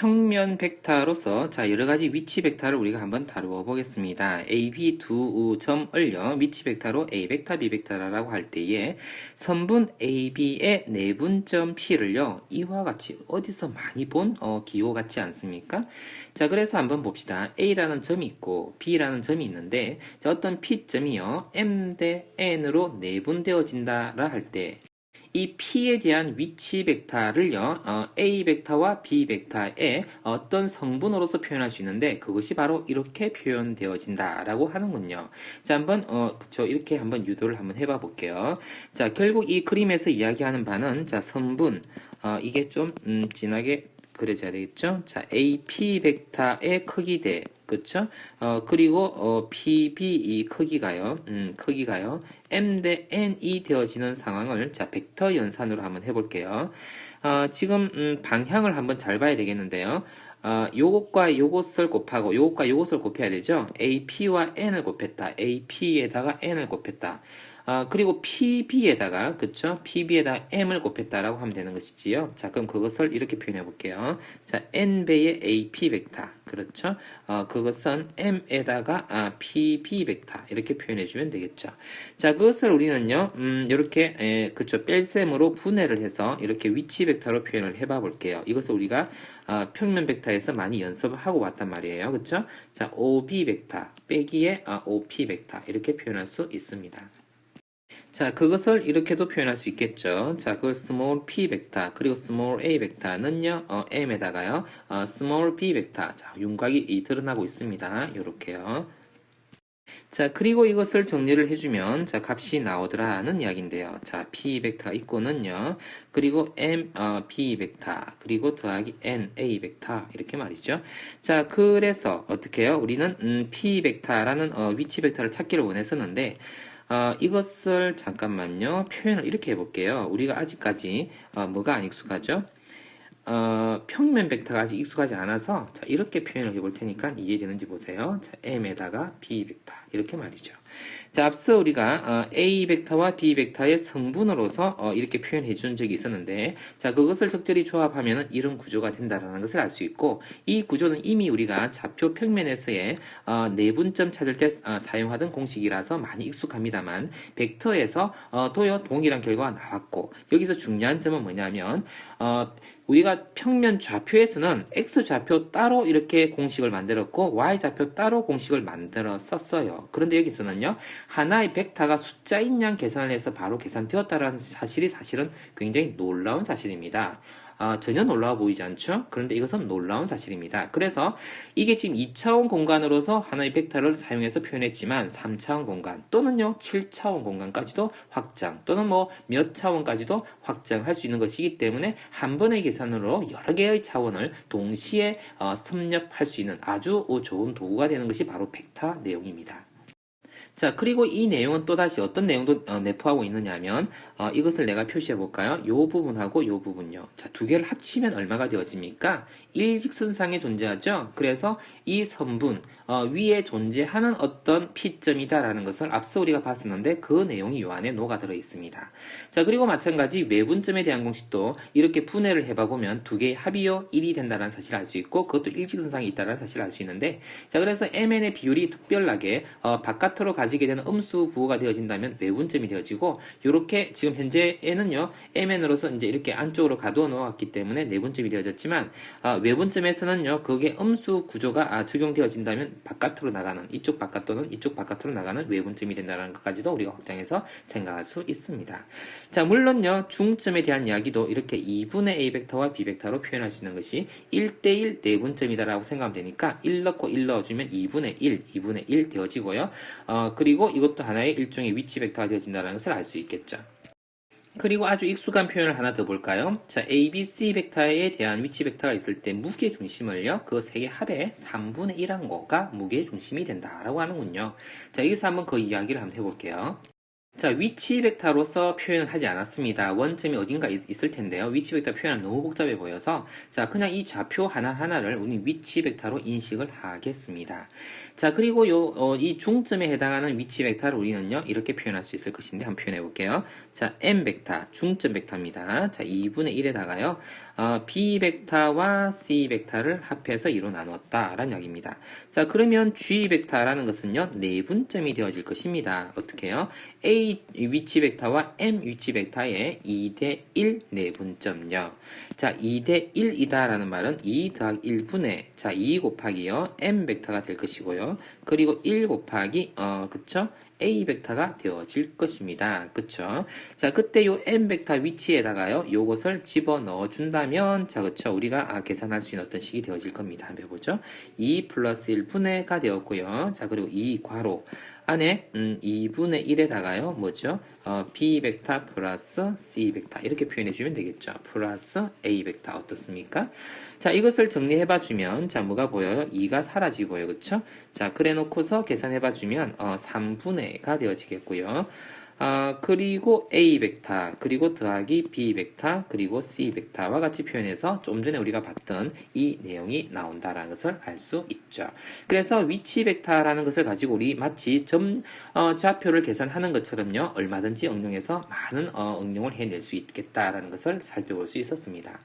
평면 벡터로서 자 여러 가지 위치 벡터를 우리가 한번 다루어 보겠습니다. A, B 두 점을요 위치 벡터로 A 벡터, B 벡터라고 할 때에 선분 A, B의 내분점 P를요 이와 같이 어디서 많이 본 어, 기호 같지 않습니까? 자 그래서 한번 봅시다. A라는 점이 있고 B라는 점이 있는데 자, 어떤 P점이요 M 대 N으로 내분되어진다라 할 때 이 P에 대한 위치 벡터를요, 어, A 벡터와 B 벡터의 어떤 성분으로서 표현할 수 있는데 그것이 바로 이렇게 표현되어진다라고 하는군요. 자, 한번 어, 저 이렇게 한번 유도를 한번 해봐 볼게요. 자, 결국 이 그림에서 이야기하는 바는 자, 성분 어, 이게 좀 음, 진하게 그려져야 되겠죠? 자, AP 벡터의 크기 대 그쵸? 어, 그리고, 어, PB 이 크기가요, 음, 크기가요, M 대 N이 되어지는 상황을, 자, 벡터 연산으로 한번 해볼게요. 어, 지금, 음, 방향을 한번 잘 봐야 되겠는데요. 어, 요것과 요것을 곱하고, 요것과 요것을 곱해야 되죠? AP와 N을 곱했다. AP에다가 N을 곱했다. 어, 그리고 PB에다가 그쵸? PB에다가 M을 곱했다라고 하면 되는 것이지요. 자, 그럼 그것을 이렇게 표현해 볼게요. 자, N배의 AP 벡터. 그렇죠? 어, 그것은 M에다가 아, PB 벡터. 이렇게 표현해 주면 되겠죠. 자, 그것을 우리는요, 음, 이렇게, 에, 그쵸? 뺄셈으로 분해를 해서 이렇게 위치 벡터로 표현을 해 봐 볼게요. 이것을 우리가 어, 평면 벡터에서 많이 연습을 하고 왔단 말이에요. 그쵸? 자, OB 벡터 빼기에 어, OP 벡터. 이렇게 표현할 수 있습니다. 자, 그것을 이렇게도 표현할 수 있겠죠. 자, 그걸 small p 벡터 그리고 small a 벡터는요, 어, m에다가요, 어, small b 벡터. 자, 윤곽이 드러나고 있습니다. 이렇게요. 자, 그리고 이것을 정리를 해주면, 자, 값이 나오더라는 이야기인데요. 자, p 벡터가 있고는요, 그리고 m, 어, p 벡터, 그리고 더하기 n, a 벡터, 이렇게 말이죠. 자, 그래서 어떻게 해요? 우리는, 음, p 벡터라는, 어, 위치 벡터를 찾기를 원했었는데, 어, 이것을 잠깐만요. 표현을 이렇게 해볼게요. 우리가 아직까지 어, 뭐가 안 익숙하죠? 어, 평면 벡터가 아직 익숙하지 않아서 자, 이렇게 표현을 해볼 테니까 이해되는지 보세요. 자, m에다가 b 벡터 이렇게 말이죠. 자, 앞서 우리가 어, A 벡터와 B 벡터의 성분으로서 어, 이렇게 표현해 준 적이 있었는데 자, 그것을 적절히 조합하면 이런 구조가 된다는 것을 알 수 있고 이 구조는 이미 우리가 좌표 평면에서의 어, 내분점 찾을 때 사용하던 공식이라서 많이 익숙합니다만 벡터에서 도요 동일한 결과가 나왔고 여기서 중요한 점은 뭐냐면 우리가 평면 좌표에서는 x 좌표 따로 이렇게 공식을 만들었고 y 좌표 따로 공식을 만들어 썼어요. 그런데 여기서는요. 하나의 벡터가 숫자인 양 계산을 해서 바로 계산되었다는 사실이 사실은 굉장히 놀라운 사실입니다. 아, 전혀 놀라워 보이지 않죠? 그런데 이것은 놀라운 사실입니다. 그래서 이게 지금 2차원 공간으로서 하나의 벡터를 사용해서 표현했지만 3차원 공간 또는요 7차원 공간까지도 확장 또는 뭐 몇 차원까지도 확장할 수 있는 것이기 때문에 한 번의 계산으로 여러 개의 차원을 동시에 어, 섭렵할 수 있는 아주 좋은 도구가 되는 것이 바로 벡터 내용입니다. 자, 그리고 이 내용은 또다시 어떤 내용도 어, 내포하고 있느냐 하면 어, 이것을 내가 표시해 볼까요? 요 부분하고 요 부분요. 자, 두 개를 합치면 얼마가 되어집니까? 일직선상에 존재하죠. 그래서 이 선분 어, 위에 존재하는 어떤 P점이다라는 것을 앞서 우리가 봤었는데 그 내용이 요 안에 녹아 들어 있습니다. 자 그리고 마찬가지 외분점에 대한 공식도 이렇게 분해를 해봐 보면 두 개의 합이요 1이 된다는 사실을 알 수 있고 그것도 일직선상에 있다는 사실을 알 수 있는데 자 그래서 MN의 비율이 특별하게 어, 바깥으로 가지 게 되는 음수 부호가 되어진다면 외분점이 되어지고 이렇게 지금 현재에는요 MN으로서 이제 이렇게 안쪽으로 가두어 놓았기 때문에 내분점이 되어졌지만 어, 외분점에서는요 그게 음수 구조가 아, 적용되어진다면 바깥으로 나가는 이쪽 바깥 또는 이쪽 바깥으로 나가는 외분점이 된다는 것까지도 우리가 확장해서 생각할 수 있습니다. 자 물론요 중점에 대한 이야기도 이렇게 2분의 a 벡터와 b 벡터로 표현할 수 있는 것이 1대1 내분점이다라고 생각하면 되니까 1 넣고 1 넣어주면 2분의 1, 2분의 1 되어지고요. 어, 그리고 이것도 하나의 일종의 위치 벡터가 되어진다는 것을 알 수 있겠죠. 그리고 아주 익숙한 표현을 하나 더 볼까요? 자, A, B, C 벡터에 대한 위치 벡터가 있을 때 무게 중심을요, 그 세 개 합의 3분의 1한 거가 무게 중심이 된다라고 하는군요. 자, 여기서 한번 그 이야기를 한번 해볼게요. 자, 위치 벡터로서 표현을 하지 않았습니다. 원점이 어딘가 있, 을 텐데요. 위치 벡터 표현은 너무 복잡해 보여서 자, 그냥 이 좌표 하나하나를 우리 위치 벡터로 인식을 하겠습니다. 자, 그리고 요, 어, 이 중점에 해당하는 위치 벡터를 우리는요, 이렇게 표현할 수 있을 것인데 한번 표현해 볼게요. 자, m 벡터, 중점 벡터입니다. 자, 2분의 1에다가요, 어, B 벡터와 C 벡터를 합해서 2로 나누었다라는 이야기입니다. 자, 그러면 G 벡터라는 것은요, 내분점이 되어질 것입니다. 어떻게요? A 위치 벡터와 M 위치 벡터의 2대 1 내분점요. 자, 2대 1이다라는 말은 2 더하기 1분의 자, 2 곱하기요, M 벡터가 될 것이고요. 그리고 1 곱하기 어, 그쵸? A 벡터가 되어질 것입니다. 그쵸? 자, 그때 요 M 벡터 위치에다가요, 요것을 집어 넣어 준다면, 자, 그쵸? 우리가 아, 계산할 수 있는 어떤 식이 되어질 겁니다. 한번 해보죠. 2 플러스 1분의가 되었고요. 자, 그리고 2 괄호. 안에 음, 2분의 1에다가요 뭐죠? 어, b 벡터 플러스 c 벡터. 이렇게 표현해 주면 되겠죠. 플러스 a 벡터. 어떻습니까? 자 이것을 정리해 봐 주면 자 뭐가 보여요? 2가 사라지고요. 그쵸? 자 그래 놓고서 계산해 봐 주면 어, 3분의 가 되어지겠고요 아, 그리고 A 벡터, 그리고 더하기 B 벡터, 그리고 C 벡터와 같이 표현해서 좀 전에 우리가 봤던 이 내용이 나온다라는 것을 알 수 있죠. 그래서 위치 벡터라는 것을 가지고 우리 마치 점 어, 좌표를 계산하는 것처럼요, 얼마든지 응용해서 많은 어, 응용을 해낼 수 있겠다라는 것을 살펴볼 수 있었습니다.